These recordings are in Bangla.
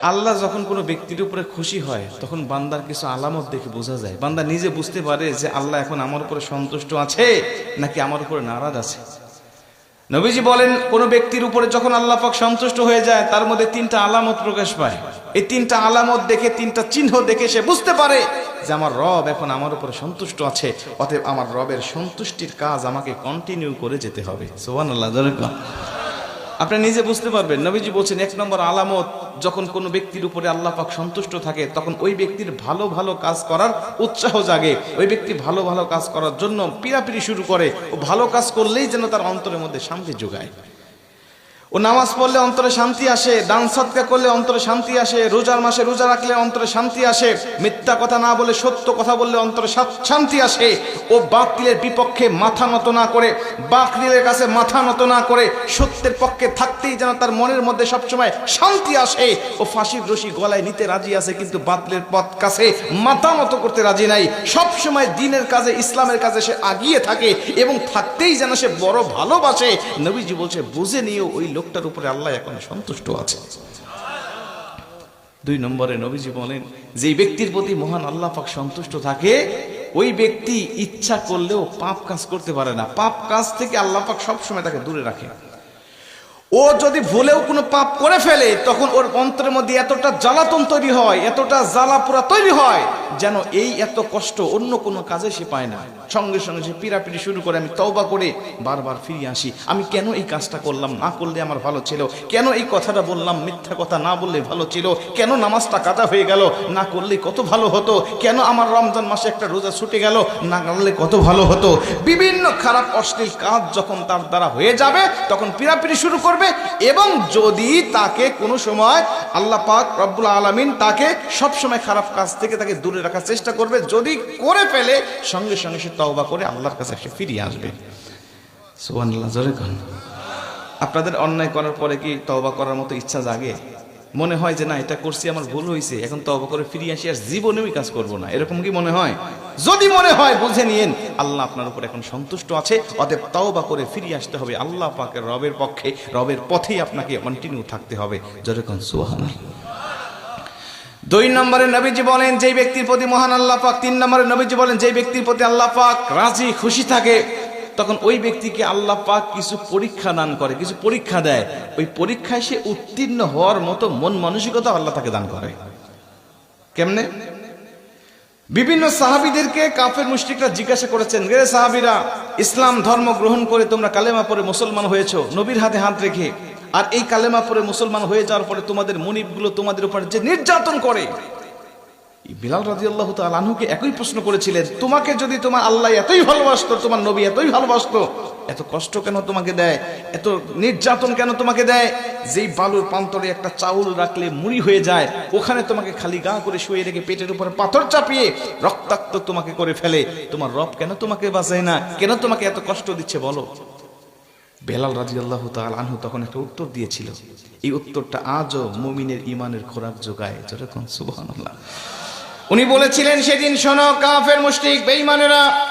আল্লাহ যখন কোনো ব্যক্তির উপরে খুশি হয়, তখন বান্দার কিছু আলামত দেখে বোঝা যায়। বান্দা নিজে বুঝতে পারে যে আল্লাহ এখন আমার উপরে সন্তুষ্ট আছে, নাকি আমার উপরে নারাজ আছে। নবীজি বলেন, কোন ব্যক্তির উপরে যখন আল্লাহ পাক সন্তুষ্ট হয়ে যায়, তার মধ্যে তিনটা আলামত প্রকাশ পায়। এই তিনটা আলামত দেখে, তিনটা চিহ্ন দেখে সে বুঝতে পারে যে আমার রব এখন আমার উপরে সন্তুষ্ট আছে, অতএব আমার রবের সন্তুষ্টির কাজ আমাকে কন্টিনিউ করে যেতে হবে। সোহান আল্লাহ আপনি নিজে বুঝতে পারবেন। নবীজি বলছেন, এক নম্বর আলামত, যখন কোনো ব্যক্তির উপরে আল্লাহ পাক সন্তুষ্ট থাকে, তখন ওই ব্যক্তির ভালো ভালো কাজ করার উৎসাহ জাগে। ওই ব্যক্তি ভালো ভালো কাজ করার জন্য পিড়াপিড়ি শুরু করে। ও ভালো কাজ করলেই যেন তার অন্তরের মধ্যে শান্তি যোগায়। ও নামাজ পড়লে অন্তরে শান্তি আসে, দান সৎকা করলে অন্তরে শান্তি আসে, রোজার মাসে রোজা রাখলে অন্তরে শান্তি আসে, মিথ্যা কথা না বলে সত্য কথা বললে অন্তরে শান্তি আসে। ও বাতিলের বিপক্ষে মাথা নত না করে বাতিলের কাছে মাথা নত না করে, সত্যের পক্ষে থাকতেই যেন তার মনের মধ্যে সবসময় শান্তি আসে। ও ফাঁসির রশি গলায় নিতে রাজি আছে, কিন্তু বাতিলের পথ কাছে মাথা নত করতে রাজি নাই। সবসময় দিনের কাজে, ইসলামের কাজে সে আগিয়ে থাকে এবং থাকতেই যেন সে বড় ভালোবাসে। নবীজি বলছে, বুঝে নিয়েও ওই লোকটার উপরে আল্লাহ এখন সন্তুষ্ট আছে। দুই নম্বরে নবীজি বলেন যে ব্যক্তির প্রতি মহান আল্লাহ পাক সন্তুষ্ট থাকে, ওই ব্যক্তি ইচ্ছা করলেও পাপ কাজ করতে পারে না। পাপ কাজ থেকে আল্লাহ পাক সবসময় তাকে দূরে রাখে। ও যদি ভুলেও কোনো পাপ করে ফেলে, তখন ওর অন্তরের মধ্যে এতটা জ্বালাতন তৈরি হয়, এতটা জ্বালা পোড়া তৈরি হয় যেন এই এত কষ্ট অন্য কোনো কাজে সে পায় না। সঙ্গে সঙ্গে সে পিড়াপিড়ি শুরু করে, আমি তওবা করে বারবার ফিরে আসি। আমি কেন এই কাজটা করলাম? না করলে আমার ভালো ছিল। কেন এই কথাটা বললাম? মিথ্যা কথা না বললে ভালো ছিল। কেন নামাজটা কাজা হয়ে গেল? না করলে কত ভালো হতো? কেন আমার রমজান মাসে একটা রোজা ছুটে গেল? না করলে কত ভালো হতো? বিভিন্ন খারাপ, অশ্লীল কাজ যখন তার দ্বারা হয়ে যাবে, তখন পিড়াপিড়ি শুরু করবে এবং যদি তাকে কোনো সময় আল্লাহ পাক রব্বুল আলমিন তাকে সবসময় খারাপ কাজ থেকে তাকে দূরে রাখার চেষ্টা করবে, যদি করে ফেলে, সঙ্গে সঙ্গে সে তওবা করে আল্লাহর কাছে সে ফিরিয়ে আসবে। আপনাদের অন্যায় করার পরে কি তওবা করার মতো ইচ্ছা জাগে? মনে হয় যে না, এটা করছি, আমার ভুল হয়েছে এখন তওবা করে ফিরে আসি আর জীবনেও কাজ করব না। এরকম কি মনে হয়? যদি মনে হয়, বুঝে নিয়েন, আল্লাহ আপনার উপর এখন সন্তুষ্ট আছে, অতএব তওবা করে ফিরিয়ে আসতে হবে আল্লাহ পাকের রবের পক্ষে, রবের পথেই আপনাকে কন্টিনিউ থাকতে হবে। যেরকম সুবহানাল্লাহ। দুই নম্বরে নবীজি বলেন, যেই ব্যক্তির প্রতি মহান আল্লাহ পাক, তিন নম্বরে নবীজি বলেন, যেই ব্যক্তির প্রতি আল্লাহ পাক রাজি, খুশি থাকে, তখন ওই ব্যক্তিকে আল্লাহ পাক কিছু পরীক্ষা দান করে, কিছু পরীক্ষা দেয়। ওই পরীক্ষায় সে উত্তীর্ণ হওয়ার মতো মন মানসিকতা আল্লাহ তাকে দান করে। কেমনে? বিভিন্ন সাহাবিদেরকে কাফের মুশরিকরা জিজ্ঞাসা করেছেন, রে সাহাবিরা, ইসলাম ধর্ম গ্রহণ করে তোমরা কালেমা পরে মুসলমান হয়েছো, নবীর হাতে হাত রেখে আর এই কালেমা পরে মুসলমান হয়ে যাওয়ার পরে তোমাদের মনিবগুলো তোমাদের উপর যে নির্যাতন করে। বিলাল রাজি আল্লাহ আনহুকে একই প্রশ্ন করেছিলেন, তোমাকে যদি তোমার আল্লাহ এতই ভালোবাসতো, তোমার নবী এতই ভালোবাসতো, এত কষ্ট কেন তোমাকে দেয়? এত নির্যাতন কেন তোমাকে দেয়? যেই বালুর প্রান্তরে একটা চাউল রাখলে মুড়ি হয়ে যায়, ওখানে তোমাকে খালি গা করে শুয়ে রেখে পেটের উপরে পাথর চাপিয়ে রক্তাক্ত তোমাকে করে ফেলে। তোমার রব কেন তোমাকে বাঁচায় না? কেন তোমাকে এত কষ্ট দিচ্ছে বলো? বেলাল রাজি আল্লাহ তাল আনহু তখন একটা উত্তর দিয়েছিল। এই উত্তরটা আজও মুমিনের ইমানের খোরাক যোগায়। যেরকম সুবহানাল্লাহ। উনি বলেছিলেন, সেদিন শোনো, কাফের, মুশরিক, বেঈমানেরা,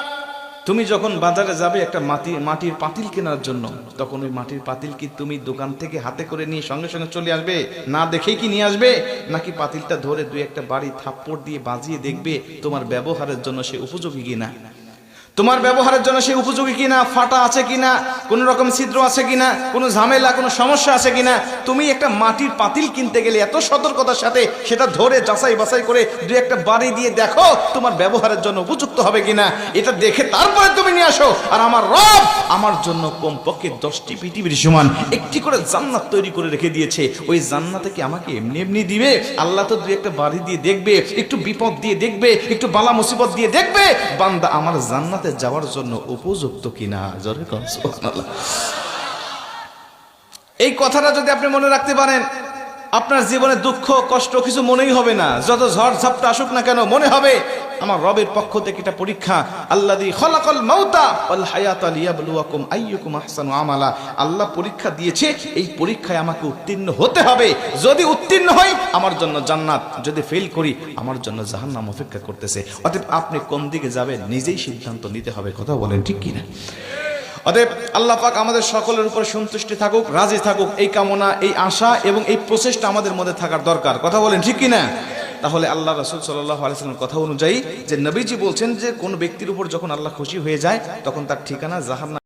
তুমি যখন বাজারে যাবে একটা মাটি, মাটির পাতিল কেনার জন্য, তখন ওই মাটির পাতিল কি তুমি দোকান থেকে হাতে করে নিয়ে সঙ্গে সঙ্গে চলে আসবে? না দেখেই কি নিয়ে আসবে? নাকি পাতিলটা ধরে দুই একটা বাড়ি থাপ্পড় দিয়ে বাজিয়ে দেখবে তোমার ব্যবহারের জন্য সে উপযোগী কিনা? তোমার ব্যবহারের জন্য সে উপযোগী কিনা, ফাটা আছে কিনা, কোনো রকম ছিদ্র আছে কিনা, কোনো ঝামেলা, কোনো সমস্যা আছে কিনা, তুমি একটা মাটির পাতিল কিনতে গেলে এত সতর্কতার সাথে সেটা ধরে যাচাই বাছাই করে দুই একটা বাড়ি দিয়ে দেখো তোমার ব্যবহারের জন্য উপযুক্ত হবে কিনা। এটা দেখে তারপরে তুমি নিয়ে আসো। আর আমার রব আমার জন্য কমপক্ষে দশটি পৃথিবীর সমান একটি করে জান্নাত তৈরি করে রেখে দিয়েছে। ওই জান্নাতে কি আমাকে এমনি এমনি দিবে? আল্লাহ তো দু একটা বাড়ি দিয়ে দেখবে, একটু বিপদ দিয়ে দেখবে, একটু বালা মুসিবত দিয়ে দেখবে। বান্দা আমার জান্নাতে যাওয়ার জন্য উপযুক্ত কিনা? জোরে এই কথাটা যদি আপনি মনে রাখতে পারেন আপনার জীবনে দুঃখ, কষ্ট কিছু মনেই হবে না। যত ঝড় ঝাপটা আসুক না কেন, মনে হবে আমার রবের পক্ষ থেকে এটা পরীক্ষা। আহসানু আমালা। আল্লাহ পরীক্ষা দিয়েছে, এই পরীক্ষায় আমাকে উত্তীর্ণ হতে হবে। যদি উত্তীর্ণ হই, আমার জন্য জান্নাত। যদি ফেল করি, আমার জন্য জাহান্নাম অপেক্ষা করতেছে। অতএব আপনি কোন দিকে যাবেন, নিজেই সিদ্ধান্ত নিতে হবে। কথা বলেন ঠিক কিনা? অতএব আল্লাহ পাক আমাদের সকলের উপর সন্তুষ্টি থাকুক, রাজি থাকুক। এই কামনা, এই আশা এবং এই প্রচেষ্টা আমাদের মধ্যে থাকার দরকার। কথা বলেন ঠিক কিনা? তাহলে আল্লাহ রসুল সাল্লাহ আলাইসাল্লামের কথা অনুযায়ী যে নবীজি বলছেন যে, কোন ব্যক্তির উপর যখন আল্লাহ খুশি হয়ে যায়, তখন তার ঠিকানা জাহান্নাম